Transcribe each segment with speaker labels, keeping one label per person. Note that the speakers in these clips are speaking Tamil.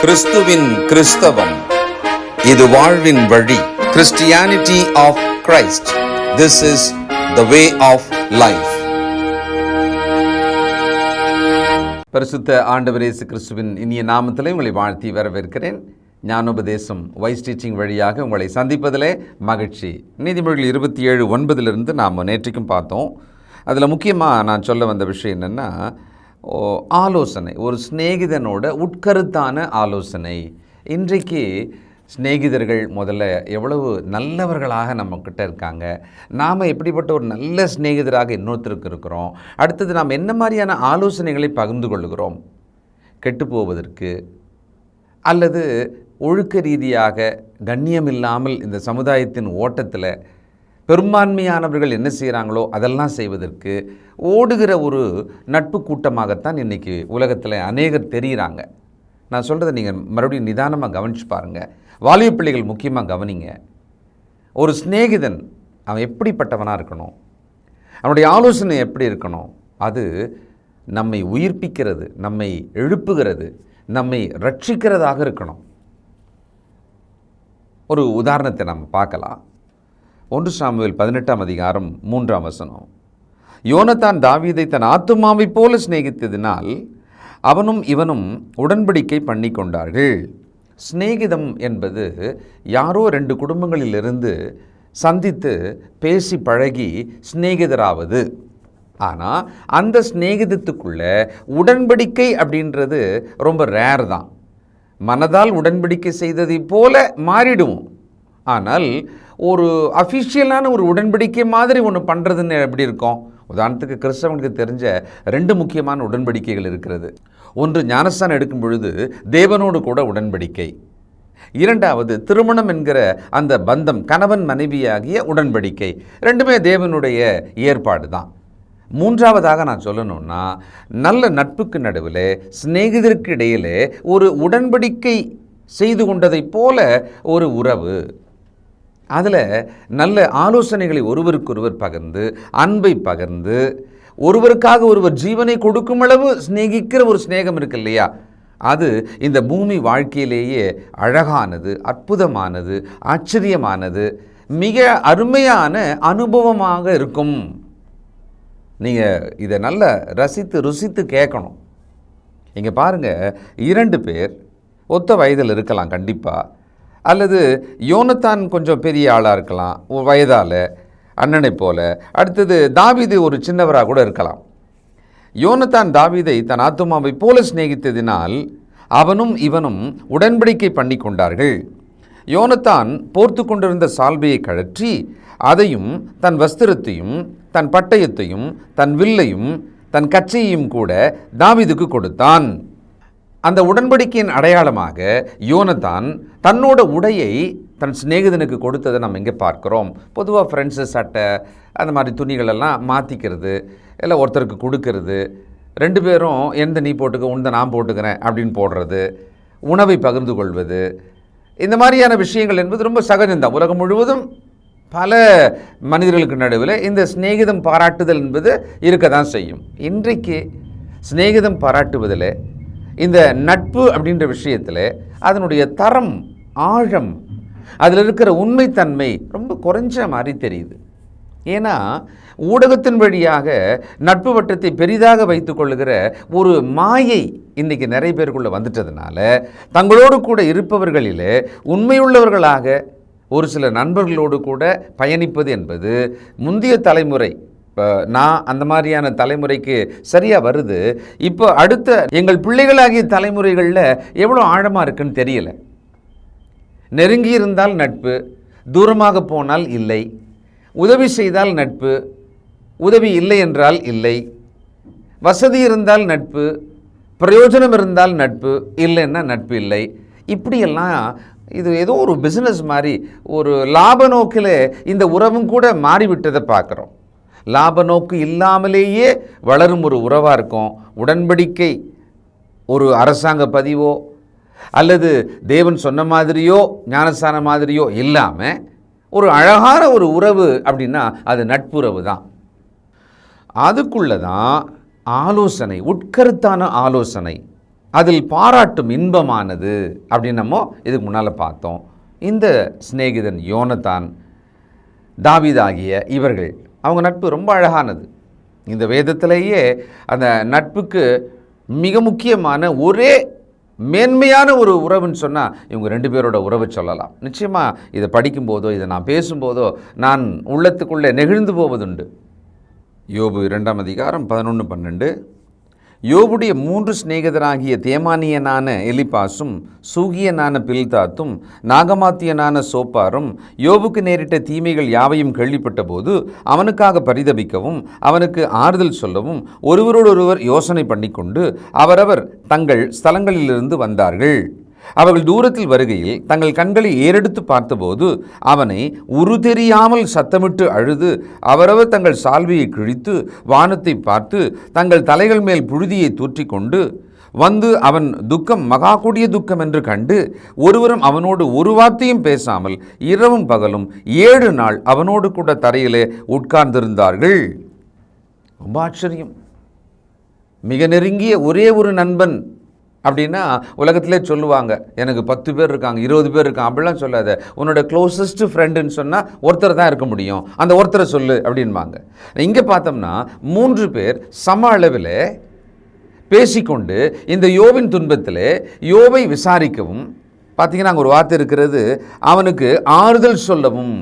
Speaker 1: கிறிஸ்துவின் கிறிஸ்தவம். இது வாழ்வின் வழி. Christianity of Christ this is the way of life பரிசுத்த ஆண்டவரேசு கிறிஸ்துவின் இனிய நாமத்திலே உங்களை வாழ்த்தி வரவேற்கிறேன். ஞானோபதேசம் வைஸ் டீச்சிங் வழியாக உங்களை சந்திப்பதிலே மகிழ்ச்சி. நீதிமொழிகள் இருபத்தி ஏழு ஒன்பதிலிருந்து நாம் நேற்றுக்கும் பார்த்தோம். அதில் முக்கியமாக நான் சொல்ல வந்த விஷயம் என்னென்னா ஆலோசனை ஒரு சிநேகிதனோட உட்கருத்தான ஆலோசனை. இன்றைக்கு சிநேகிதர்கள் முதல்ல எவ்வளவு நல்லவர்களாக நம்மக்கிட்ட இருக்காங்க. நாம் எப்படிப்பட்ட ஒரு நல்ல சிநேகிதராக இன்னொருத்தருக்கு இருக்கிறோம். அடுத்தது நாம் என்ன மாதிரியான ஆலோசனைகளை பகிர்ந்து கொள்கிறோம்? கெட்டு போவதற்கு அல்லது ஒழுக்க ரீதியாக கண்ணியமில்லாமல் இந்த சமுதாயத்தின் ஓட்டத்தில் பெரும்பான்மையானவர்கள் என்ன செய்கிறாங்களோ அதெல்லாம் செய்வதற்கு ஓடுகிற ஒரு நட்பு கூட்டமாகத்தான் இன்றைக்கி உலகத்தில் அநேகர் தெரிகிறாங்க நான் சொல்கிறத நீங்கள் மறுபடியும் நிதானமாக கவனிச்சு பாருங்கள் வாலிப பிள்ளைகள் முக்கியமாக கவனிங்க. ஒரு சிநேகிதன் அவன் எப்படிப்பட்டவனாக இருக்கணும்? அவனுடைய ஆலோசனை எப்படி இருக்கணும்? அது நம்மை உயிர்ப்பிக்கிறது நம்மை எழுப்புகிறது நம்மை ரட்சிக்கிறதாக இருக்கணும். ஒரு உதாரணத்தை நம்ம பார்க்கலாம். ஒன்று சாமுவேல் பதினெட்டாம் அதிகாரம் மூன்றாம் வசனம். யோனத்தான் தாவீதை தன் ஆத்துமாவை போல சிநேகித்ததினால் அவனும் இவனும் உடன்படிக்கை பண்ணி கொண்டார்கள். சிநேகிதம் என்பது யாரோ ரெண்டு குடும்பங்களிலிருந்து சந்தித்து பேசி பழகி சிநேகிதராவது. ஆனால் அந்த சிநேகிதத்துக்குள்ள உடன்படிக்கை அப்படின்றது ரொம்ப ரேர் தான். மனதால் உடன்படிக்கை செய்ததைப் போல மாறிடுவோம். ஆனால் ஒரு அஃபிஷியலான ஒரு உடன்படிக்கை மாதிரி ஒன்று பண்ணுறதுன்னு எப்படி இருக்கும்? உதாரணத்துக்கு கிறிஸ்தவனுக்கு தெரிஞ்ச ரெண்டு முக்கியமான உடன்படிக்கைகள் இருக்கிறது. ஒன்று ஞானஸ்தானம் எடுக்கும் பொழுது தேவனோடு கூட உடன்படிக்கை. இரண்டாவது திருமணம் என்கிற அந்த பந்தம் கணவன் மனைவியாகிய உடன்படிக்கை. ரெண்டுமே தேவனுடைய ஏற்பாடு தான். மூன்றாவதாக நான் சொல்லணும்னா நல்ல நட்புக்கு நடுவில் சிநேகிதருக்கு இடையிலே ஒரு உடன்படிக்கை செய்து கொண்டதைப் போல ஒரு உறவு. அதில் நல்ல ஆலோசனைகளை ஒருவருக்கொருவர் பகிர்ந்து அன்பை பகிர்ந்து ஒருவருக்காக ஒருவர் ஜீவனை கொடுக்கும் அளவு சிநேகிக்கிற ஒரு சிநேகம் இருக்கு இல்லையா? அது இந்த பூமி வாழ்க்கையிலேயே அழகானது அற்புதமானது ஆச்சரியமானது மிக அருமையான அனுபவமாக இருக்கும். நீங்கள் இதை நல்ல ரசித்து ருசித்து கேட்கணும். இங்கே பாருங்கள் இரண்டு பேர் ஒத்த வயதில் இருக்கலாம் கண்டிப்பாக அல்லது யோனத்தான் கொஞ்சம் பெரிய ஆளாக இருக்கலாம் வயதால் அண்ணனை போல. அடுத்தது தாவிது ஒரு சின்னவராக கூட இருக்கலாம். யோனத்தான் தாவீதை தன் ஆத்துமாவைப் போல சிநேகித்ததினால் அவனும் இவனும் உடன்படிக்கை பண்ணி கொண்டார்கள். யோனத்தான் போர்த்து கொண்டிருந்த சால்வையை கழற்றி அதையும் தன் வஸ்திரத்தையும் தன் பட்டயத்தையும் தன் வில்லையும் தன் கச்சையையும் கூட தாவிதுக்கு கொடுத்தான். அந்த உடன்படிக்கையின் அடையாளமாக யோனத்தான் தன்னோட உடையை தன் சிநேகிதனுக்கு கொடுத்ததை நம்ம இங்கே பார்க்குறோம். பொதுவாக ஃப்ரெண்ட்ஸு சட்டை அந்த மாதிரி துணிகளெல்லாம் மாற்றிக்கிறது இல்லை ஒருத்தருக்கு கொடுக்கறது. ரெண்டு பேரும் எந்த நீ போட்டுக்க உந்த நான் போட்டுக்கிறேன் அப்படின்னு போடுறது உணவை பகிர்ந்து கொள்வது. இந்த மாதிரியான விஷயங்கள் என்பது ரொம்ப சகஜம்தான் உலகம் முழுவதும் பல மனிதர்களுக்கு நடுவில் இந்த சிநேகிதம் பாராட்டுதல் என்பது இருக்க தான் செய்யும். இன்றைக்கு சிநேகிதம் பாராட்டுவதில் இந்த நட்பு அப்படின்ற விஷயத்தில் அதனுடைய தரம் ஆழம் அதில் இருக்கிற உண்மைத்தன்மை ரொம்ப குறைஞ்ச மாதிரி தெரியுது. ஏன்னா ஊடகத்தின் வழியாக நட்பு வட்டத்தை பெரிதாக வைத்து கொள்ளுகிற ஒரு மாயை இன்றைக்கி நிறைய பேருக்குள்ளே வந்துட்டதுனால தங்களோடு கூட இருப்பவர்களிலே உண்மையுள்ளவர்களாக ஒரு சில நண்பர்களோடு கூட பயணிப்பது என்பது முந்தைய தலைமுறை இப்போ நான் அந்த மாதிரியான தலைமுறைக்கு சரியாக வருது. இப்போ அடுத்த எங்கள் பிள்ளைகளாகிய தலைமுறைகளில் எவ்வளோ ஆழமாக இருக்குன்னு தெரியல. நெருங்கி இருந்தால் நட்பு தூரமாக போனால் இல்லை உதவி செய்தால் நட்பு உதவி இல்லை என்றால் இல்லை வசதி இருந்தால் நட்பு பிரயோஜனம் இருந்தால் நட்பு இல்லைன்னா நட்பு இல்லை. இப்படியெல்லாம் இது ஏதோ ஒரு பிஸ்னஸ் மாதிரி ஒரு லாப நோக்கில் இந்த உறவும் கூட மாறிவிட்டதை பார்க்குறோம். லாப நோக்கு இல்லாமலேயே வளரும் ஒரு உறவாக இருக்கும். உடன்படிக்கை ஒரு அரசாங்க பதிவோ அல்லது தேவன் சொன்ன மாதிரியோ ஞானஸ்தான மாதிரியோ இல்லாமல் ஒரு அழகான ஒரு உறவு அப்படின்னா அது நட்புறவு தான். அதுக்குள்ளே தான் ஆலோசனை உட்கருத்தான ஆலோசனை அதில் பாராட்டும் இன்பமானது அப்படின்னு நம்ம இதுக்கு முன்னால் பார்த்தோம். இந்த சிநேகிதன் யோனத்தான் தாவிதாகிய இவர்கள் அவங்க நட்பு ரொம்ப அழகானது. இந்த வேதத்திலேயே அந்த நட்புக்கு மிக முக்கியமான ஒரே மேன்மையான ஒரு உறவுன்னு சொன்னால் இவங்க ரெண்டு பேரோட உறவை சொல்லலாம். நிச்சயமாக இதை படிக்கும்போதோ இதை நான் பேசும்போதோ நான் உள்ளத்துக்குள்ளே நெகிழ்ந்து போவதுண்டு. யோபு இரண்டாம் அதிகாரம் பதினொன்று பன்னெண்டு. யோபுடைய மூன்று சிநேகிதராகிய தேமானியனான எலிபாசும் சூகியனான பில்தாத்தும் நாகமாத்தியனான சோப்பாரும் யோபுக்கு நேரிட்ட தீமைகள் யாவையும் கேள்விப்பட்ட போது அவனுக்காக பரிதபிக்கவும் அவனுக்கு ஆறுதல் சொல்லவும் ஒருவரோடொருவர் யோசனை பண்ணிக்கொண்டு அவரவர் தங்கள் ஸ்தலங்களிலிருந்து வந்தார்கள். அவர்கள் தூரத்தில் வருகையில் தங்கள் கண்களை ஏறெடுத்து பார்த்தபோது அவனை உரு தெரியாமல் சத்தமிட்டு அழுது அவரவர் தங்கள் சால்வையை கிழித்து வானத்தை பார்த்து தங்கள் தலைகள் மேல் புழுதியை தூற்றிக்கொண்டு வந்து அவன் துக்கம் மகா கூடிய துக்கம் என்று கண்டு ஒருவரும் அவனோடு ஒரு வார்த்தையும் பேசாமல் இரவும் பகலும் ஏழு நாள் அவனோடு கூட தரையிலே உட்கார்ந்திருந்தார்கள். ரொம்ப ஆச்சரியம். மிக நெருங்கிய ஒரே ஒரு நண்பன் அப்படின்னா உலகத்திலே சொல்லுவாங்க எனக்கு பத்து பேர் இருக்காங்க இருபது பேர் இருக்காங்க அப்படிலாம் சொல்லாத. உன்னோட க்ளோசஸ்ட் ஃப்ரெண்டுன்னு சொன்னால் ஒருத்தர் தான் இருக்க முடியும். அந்த ஒருத்தரை சொல்லு அப்படின்பாங்க. இங்கே பார்த்தோம்னா மூன்று பேர் சம அளவில் பேசிக்கொண்டு இந்த யோவின் துன்பத்தில் யோவை விசாரிக்கவும் பார்த்தீங்கன்னா அங்கே ஒரு வார்த்தை இருக்கிறது அவனுக்கு ஆறுதல் சொல்லவும்.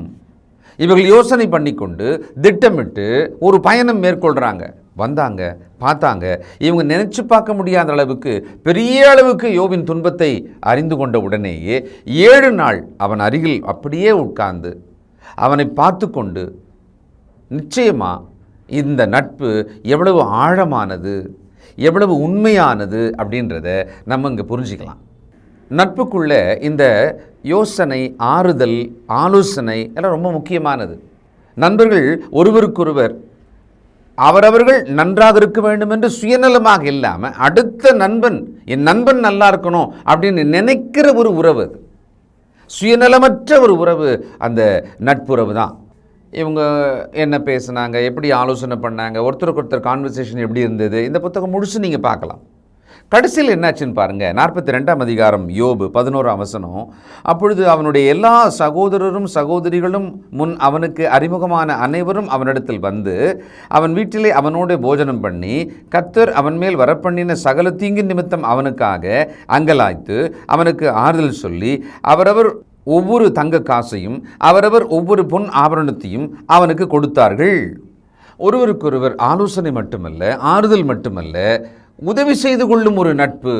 Speaker 1: இவர்கள் யோசனை பண்ணிக்கொண்டு திட்டமிட்டு ஒரு பயணம் மேற்கொள்கிறாங்க வந்தாங்க பார்த்தாங்க. இவங்க நினச்சி பார்க்க முடியாத அளவுக்கு பெரிய அளவுக்கு யோவின் துன்பத்தை அறிந்து கொண்ட உடனேயே ஏழு நாள் அவன் அருகில் அப்படியே உட்கார்ந்து அவனை பார்த்து கொண்டு நிச்சயமாக இந்த நட்பு எவ்வளவு ஆழமானது எவ்வளவு உண்மையானது அப்படின்றத நம்ம இங்கே புரிஞ்சுக்கலாம். நட்புக்குள்ளே இந்த யோசனை ஆறுதல் ஆலோசனை எல்லாம் ரொம்ப முக்கியமானது. நண்பர்கள் ஒருவருக்கொருவர் அவரவர்கள் நன்றாக இருக்க வேண்டும் என்று சுயநலமாக இல்லாமல் அடுத்த நண்பன் என் நண்பன் நல்லா இருக்கணும் அப்படின்னு நினைக்கிற ஒரு உறவு அது. சுயநலமற்ற ஒரு உறவு அந்த நட்புறவு தான். இவங்க என்ன பேசுனாங்க எப்படி ஆலோசனை பண்ணாங்க ஒருத்தருக்கு ஒருத்தர் கான்வர்சேஷன் எப்படி இருந்தது இந்த புத்தகம் முழுசு நீங்கள் பார்க்கலாம். கடைசியில் என்னாச்சுன்னு பாருங்கள் நாற்பத்தி ரெண்டாம் அதிகாரம் யோபு பதினோராம் வசனம். அப்பொழுது அவனுடைய எல்லா சகோதரரும் சகோதரிகளும் முன் அவனுக்கு அறிமுகமான அனைவரும் அவனிடத்தில் வந்து அவன் வீட்டிலே அவனோடு போஜனம் பண்ணி கத்தர் அவன் மேல் வரப்பண்ணின சகல தீங்கு நிமித்தம் அவனுக்காக அங்கலாய்த்து அவனுக்கு ஆறுதல் சொல்லி அவரவர் ஒவ்வொரு தங்க காசையும் அவரவர் ஒவ்வொரு பொன் ஆபரணத்தையும் அவனுக்கு கொடுத்தார்கள். ஒருவருக்கொருவர் ஆலோசனை மட்டுமல்ல ஆறுதல் மட்டுமல்ல உதவி செய்து கொள்ளும் ஒரு நட்பு.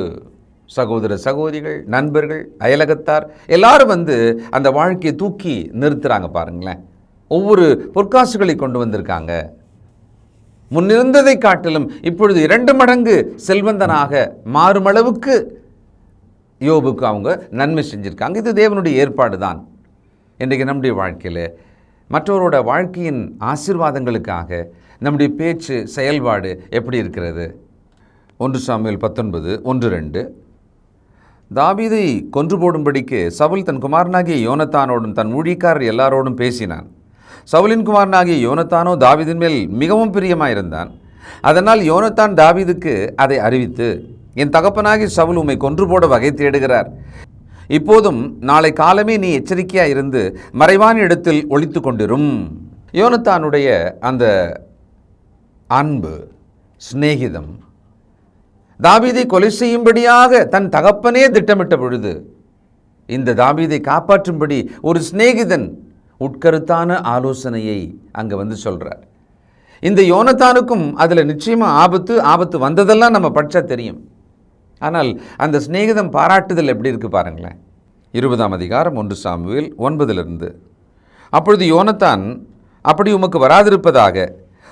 Speaker 1: சகோதர சகோதரிகள் நண்பர்கள் அயலகத்தார் எல்லாரும் வந்து அந்த வாழ்க்கையை தூக்கி நிறுத்துகிறாங்க பாருங்களேன். ஒவ்வொரு பொற்காசுகளை கொண்டு வந்திருக்காங்க. முன்னிருந்ததை காட்டிலும் இப்பொழுது இரண்டு மடங்கு செல்வந்தனாக மாறும் அளவுக்கு யோபுக்கு அவங்க நன்மை செஞ்சுருக்காங்க. இது தேவனுடைய ஏற்பாடு தான் இன்றைக்கு நம்முடைய வாழ்க்கையில் மற்றவரோட வாழ்க்கையின் ஆசீர்வாதங்களுக்காக நம்முடைய பேச்சு செயல்பாடு எப்படி இருக்கிறது? ஒன்று சாமுவேல் பத்தொன்பது ஒன்று ரெண்டு. தாவீதை கொன்று போடும்படிக்கு சவுல் தன் குமாரனாகிய யோனத்தானோடும் தன் ஊழிக்காரர் எல்லாரோடும் பேசினான். சவுலின் குமாரனாகிய யோனத்தானோ தாவிதின் மேல் மிகவும் பிரியமாயிருந்தான். அதனால் யோனத்தான் தாவீதுக்கு அதை அறிவித்து என் தகப்பனாகி சவுல் உம்மை கொன்று போட வகை தேடுகிறார். இப்போதும் நாளை காலமே நீ எச்சரிக்கையாக இருந்து மறைவான இடத்தில் ஒழித்து கொண்டிரும். யோனத்தானுடைய அந்த அன்பு சிநேகிதம் தாபீதை கொலை செய்யும்படியாக தன் தகப்பனே திட்டமிட்ட பொழுது இந்த தாபீதை காப்பாற்றும்படி ஒரு சிநேகிதன் உட்கருத்தான ஆலோசனையை அங்கே வந்து சொல்கிறார் இந்த யோனத்தானுக்கும் அதில் நிச்சயமாக ஆபத்து ஆபத்து வந்ததெல்லாம் நம்ம படித்தா தெரியும். ஆனால் அந்த சிநேகிதம் பாராட்டுதல் எப்படி இருக்குது பாருங்களேன். இருபதாம் அதிகாரம் ஒன்று சாமுவேல் ஒன்பதிலிருந்து அப்பொழுது யோனத்தான் அப்படி உமக்கு வராதிருப்பதாக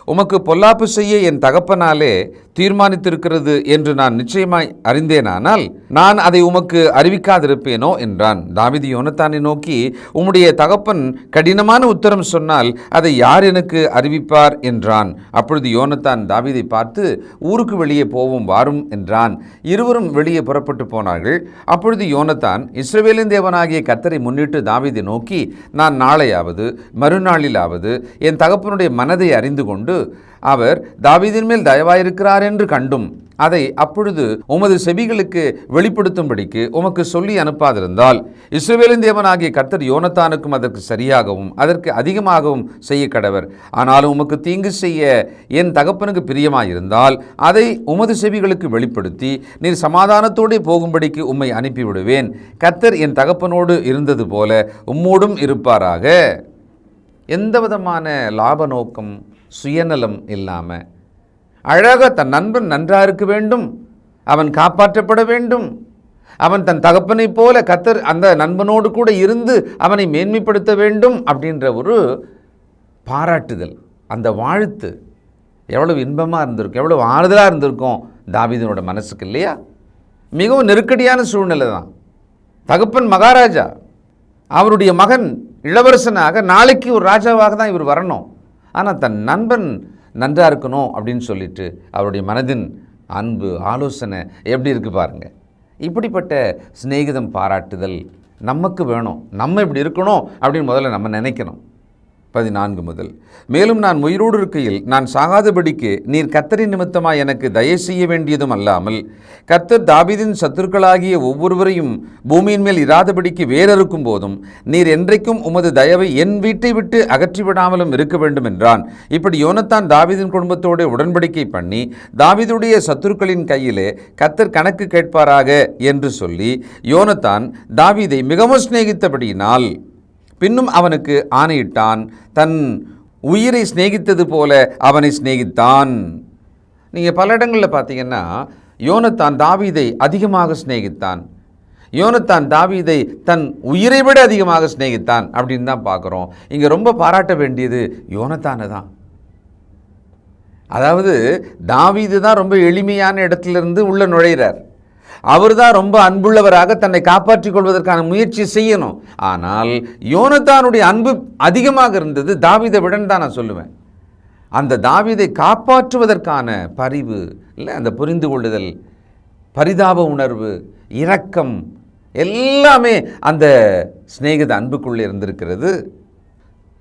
Speaker 1: உமக்கு பொல்லாப்பு செய்ய என் தகப்பனாலே தீர்மானித்திருக்கிறது என்று நான் நிச்சயமாய் அறிந்தேனானால் நான் அதை உமக்கு அறிவிக்காதிருப்பேனோ என்றான். தாவிதி யோனத்தானை நோக்கி உம்முடைய தகப்பன் கடினமான உத்தரம் சொன்னால் அதை யார் எனக்கு அறிவிப்பார்? என்றான். அப்பொழுது யோனத்தான் தாவீதை பார்த்து ஊருக்கு வெளியே போவோம் வாரும் என்றான். இருவரும் வெளியே புறப்பட்டு போனார்கள். அப்பொழுது யோனத்தான் இஸ்ரவேலின் தேவனாகிய கத்தரை முன்னிட்டு தாவிதை நோக்கி நான் நாளையாவது மறுநாளிலாவது என் தகப்பனுடைய மனதை அறிந்து கொண்டு அவர் தாவீதின் மேல் தயவாயிருக்கிறார் என்று கண்டும். அதை அப்பொழுது உமது செவிகளுக்கு வெளிப்படுத்தும்படிக்கு உமக்கு சொல்லி அனுப்பாதிருந்தால். இஸ்ரேலின் தேவனாகிய கர்த்தர் யோனத்தானுக்கும் அதற்கு சரியாகவும் அதற்கு அதிகமாகவும் செய்ய கடவர். ஆனாலும் உமக்கு தீங்கு செய்ய என் தகப்பனுக்கு பிரியமாயிருந்தால் அதை உமது செவிகளுக்கு வெளிப்படுத்தி நீர் சமாதானத்தோடே போகும்படிக்கு உம்மை அனுப்பிவிடுவேன். கர்த்தர் என் தகப்பனோடு இருந்தது போல உம்மோடும் இருப்பாராக. எந்த விதமான லாப நோக்கம் சுயநலம் இல்லாமல் அழகாக தன் நண்பன் நன்றாக இருக்க வேண்டும் அவன் காப்பாற்றப்பட வேண்டும். அவன் தன் தகப்பனைப் போல கத்தர் அந்த நண்பனோடு கூட இருந்து அவனை மேன்மைப்படுத்த வேண்டும் அப்படின்ற ஒரு பாராட்டுதல் அந்த வாழ்த்து எவ்வளவு இன்பமாக இருந்திருக்கும் எவ்வளவு ஆறுதலாக இருந்திருக்கும் தாவிதனோட மனசுக்கு இல்லையா? மிகவும் நெருக்கடியான சூழ்நிலை தான். தகப்பன் மகாராஜா அவருடைய மகன் இளவரசனாக நாளைக்கு ஒரு ராஜாவாக தான் இவர் வரணும். ஆனால் தன் நண்பன் நன்றாக இருக்கணும் அப்படின்னு சொல்லிட்டு அவருடைய மனதின் அன்பு ஆலோசனை எப்படி இருக்குது பாருங்கள் இப்படிப்பட்ட சிநேகிதம் பாராட்டுதல் நமக்கு வேணும். நம்ம இப்படி இருக்கணும் அப்படின்னு முதல்ல நம்ம நினைக்கணும். பதினான்கு முதல். மேலும் நான் உயிரோடு இருக்கையில் நான் சாகாதபடிக்கு நீர் கத்தரின் நிமித்தமாய் எனக்கு தயவு செய்ய வேண்டியதும் அல்லாமல் கத்தர் தாபிதின் சத்துருக்களாகிய ஒவ்வொருவரையும் பூமியின் மேல் இராதபடிக்கு வேறறுக்கும் போதும் நீர் என்றைக்கும் உமது தயவை என் வீட்டை விட்டு அகற்றிவிடாமலும் இருக்க வேண்டும் என்றான் இப்படி யோனத்தான் தாவிதின் குடும்பத்தோடு உடன்படிக்கை பண்ணி தாவிதுடைய சத்துருக்களின் கையிலே கத்தர் கணக்கு கேட்பாராக என்று சொல்லி யோனத்தான் தாவிதை மிகவும் சிநேகித்தபடியினால் பின்னும் அவனுக்கு ஆணையிட்டான் தன் உயிரை சிநேகித்தது போல அவனை சிநேகித்தான். நீங்கள் பல இடங்களில் பார்த்தீங்கன்னா யோனத்தான் தாவீதை அதிகமாக சிநேகித்தான். யோனத்தான் தாவீதை தன் உயிரை விட அதிகமாக சிநேகித்தான் அப்படின்னு தான் பார்க்குறோம் இங்கே ரொம்ப பாராட்ட வேண்டியது யோனத்தானு தான். அதாவது தாவீது தான் ரொம்ப எளிமையான இடத்துலேருந்து உள்ளே நுழைகிறார் அவர் தான் ரொம்ப அன்புள்ளவராக தன்னை காப்பாற்றிக் கொள்வதற்கான முயற்சி செய்யணும். ஆனால் யோனத்தானுடைய அன்பு அதிகமாக இருந்தது தாவிதை விடன் தான் நான் சொல்லுவேன். அந்த தாவிதை காப்பாற்றுவதற்கான பரிவு இல்லை அந்த புரிந்து கொள்ளுதல் பரிதாப உணர்வு இரக்கம் எல்லாமே அந்த சிநேகித அன்புக்குள்ளே இருந்திருக்கிறது.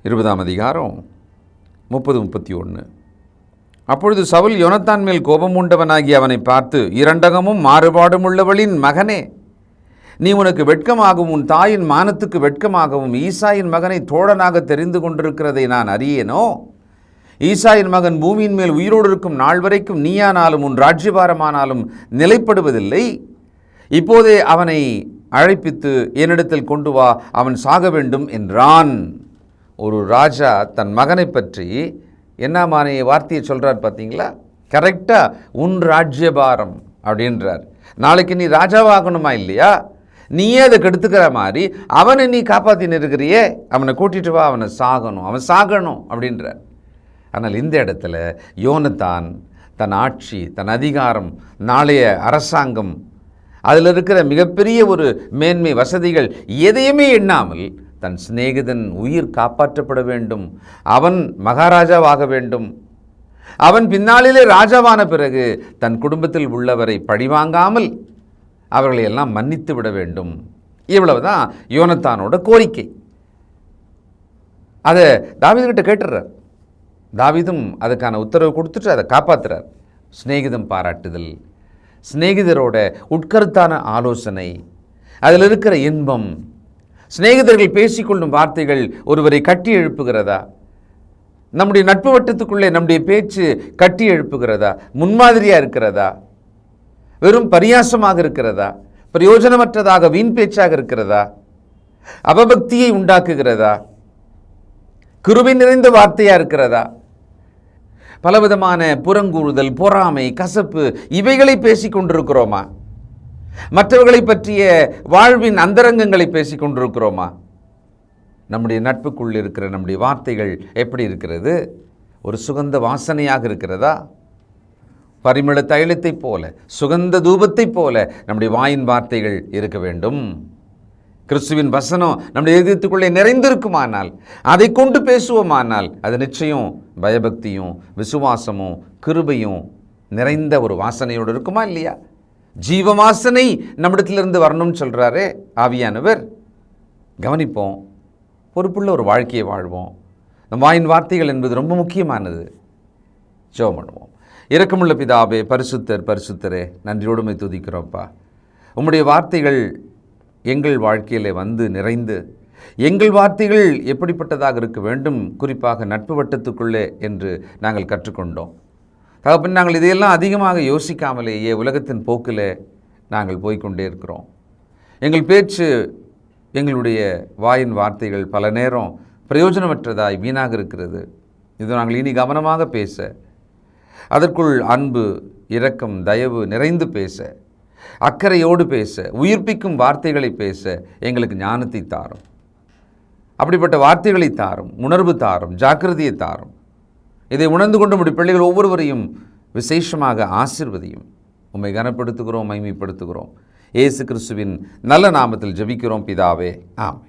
Speaker 1: இருபதாம் அதிகாரம் முப்பது முப்பத்தி ஒன்று. அப்பொழுது சவுல் யோனத்தான் மேல் கோபம் உண்டவனாகி அவனை பார்த்து இரண்டகமும் மாறுபாடும் உள்ளவளின் மகனே நீ உனக்கு வெட்கமாகவும் உன் தாயின் மானத்துக்கு வெட்கமாகவும் ஈசாயின் மகனை தோழனாக தெரிந்து கொண்டிருக்கிறதை நான் அறியேனோ? ஈசாயின் மகன் பூமியின் மேல் உயிரோடு இருக்கும் நாள் வரைக்கும் நீயானாலும் உன் ராஜ்யபாரமானாலும் நிலைப்படுவதில்லை. இப்போதே அவனை அழைப்பித்து என்னிடத்தில் கொண்டு வா அவன் சாக வேண்டும் என்றான். ஒரு ராஜா தன் மகனை பற்றி என்ன மானே வார்த்தையை சொல்கிறார் பார்த்தீங்களா? கரெக்டாக உன் ராஜ்யபாரம் அப்படின்றார். நாளைக்கு நீ ராஜாவாகணுமா இல்லையா? நீயே அதை கெடுத்துக்கிற மாதிரி அவனை நீ காப்பாற்றின்னு இருக்கிறியே. அவனை கூட்டிகிட்டு வா அவனை சாகணும் அவன் சாகணும் அப்படின்றார். ஆனால் இந்த இடத்துல யோனத்தான் தன் ஆட்சி தன் அதிகாரம் நாளைய அரசாங்கம் அதில் இருக்கிற மிகப்பெரிய ஒரு மேன்மை வசதிகள் எதையுமே எண்ணாமல் தன் சிநேகிதன் உயிர் காப்பாற்றப்பட வேண்டும். அவன் மகாராஜாவாக வேண்டும். அவன் பின்னாளிலே ராஜாவான பிறகு தன் குடும்பத்தில் உள்ளவரை பழிவாங்காமல் அவர்களை எல்லாம் மன்னித்து விட வேண்டும். இவ்வளவுதான் யோனத்தானோட கோரிக்கை. அதை தாவிதர்கிட்ட கேட்டுறார் தாவிதும் அதுக்கான உத்தரவு கொடுத்துட்டு அதை காப்பாத்துறார். சிநேகிதம் பாராட்டுதல். சிநேகிதரோட உட்கருத்தான ஆலோசனை. அதில் இருக்கிற இன்பம். சிநேகிதர்கள் பேசிக்கொள்ளும் வார்த்தைகள் ஒருவரை கட்டி எழுப்புகிறதா? நம்முடைய நட்பு வட்டத்துக்குள்ளே நம்முடைய பேச்சு கட்டி எழுப்புகிறதா? முன்மாதிரியாக இருக்கிறதா? வெறும் பரியாசமாக இருக்கிறதா? பிரயோஜனமற்றதாக வீண் பேச்சாக இருக்கிறதா? அவபக்தியை உண்டாக்குகிறதா? கிருபி நிறைந்த வார்த்தையாக இருக்கிறதா? பலவிதமான புறங்கூறுதல் பொறாமை கசப்பு இவைகளை பேசிக் கொண்டிருக்கிறோமா மற்றவர்களை பற்றிய வாழ்வின் அந்தரங்கங்களை பேசிக் கொண்டிருக்கிறோமா? நம்முடைய நட்புக்குள் இருக்கிற நம்முடைய வார்த்தைகள் எப்படி இருக்கிறது? ஒரு சுகந்த வாசனையாக இருக்கிறதா? பரிமள தைலத்தைப் போல சுகந்த தூபத்தைப் போல நம்முடைய வாயின் வார்த்தைகள் இருக்க வேண்டும். கிறிஸ்துவின் வசனம் நம்முடைய இதயத்துக்குள்ளே நிறைந்திருக்குமானால் அதை கொண்டு பேசுவோமானால் அது நிச்சயம் பயபக்தியும் விசுவாசமும் கிருபையும் நிறைந்த ஒரு வாசனையோடு இருக்குமா இல்லையா? ஜீவவாசனை நம்மிடத்திலிருந்து வரணும்னு சொல்கிறாரே ஆவியானவர். கவனிப்போம் பொறுப்புள்ள ஒரு வாழ்க்கையை வாழ்வோம். நம் வாயின் வார்த்தைகள் என்பது ரொம்ப முக்கியமானது. ஜெபம் பண்ணுவோம். இறக்கமுள்ள பிதாவே பரிசுத்தர் பரிசுத்தரே நன்றியோடுமை துதிக்கிறோம்ப்பா. உம்முடைய வார்த்தைகள் எங்கள் வாழ்க்கையிலே வந்து நிறைந்து எங்கள் வார்த்தைகள் எப்படிப்பட்டதாக இருக்க வேண்டும் குறிப்பாக நட்பு வட்டத்துக்குள்ளே என்று நாங்கள் கற்றுக்கொண்டோம். தகப்பன் நாங்கள் இதையெல்லாம் அதிகமாக யோசிக்காமலேயே உலகத்தின் போக்கில் நாங்கள் போய்க்கொண்டே இருக்கிறோம். எங்கள் பேச்சு எங்களுடைய வாயின் வார்த்தைகள் பல நேரம் பிரயோஜனமற்றதாய் வீணாக இருக்கிறது. இது நாங்கள் இனி கவனமாக பேச அதற்குள் அன்பு இரக்கம் தயவு நிறைந்து பேச அக்கறையோடு பேச உயிர்ப்பிக்கும் வார்த்தைகளை பேச எங்களுக்கு ஞானத்தை தாரும். அப்படிப்பட்ட வார்த்தைகளை தாரும் உணர்வு தாரும் ஜாக்கிரதையை தாரும். இதை உணர்ந்து கொண்டு நம்முடைய பிள்ளைகள் ஒவ்வொருவரையும் விசேஷமாக ஆசிர்வதியும். உம்மை கனப்படுத்துகிறோம் மைமைப்படுத்துகிறோம் ஏசு கிறிஸ்துவின் நல்ல நாமத்தில் ஜெபிக்கிறோம் பிதாவே. ஆம்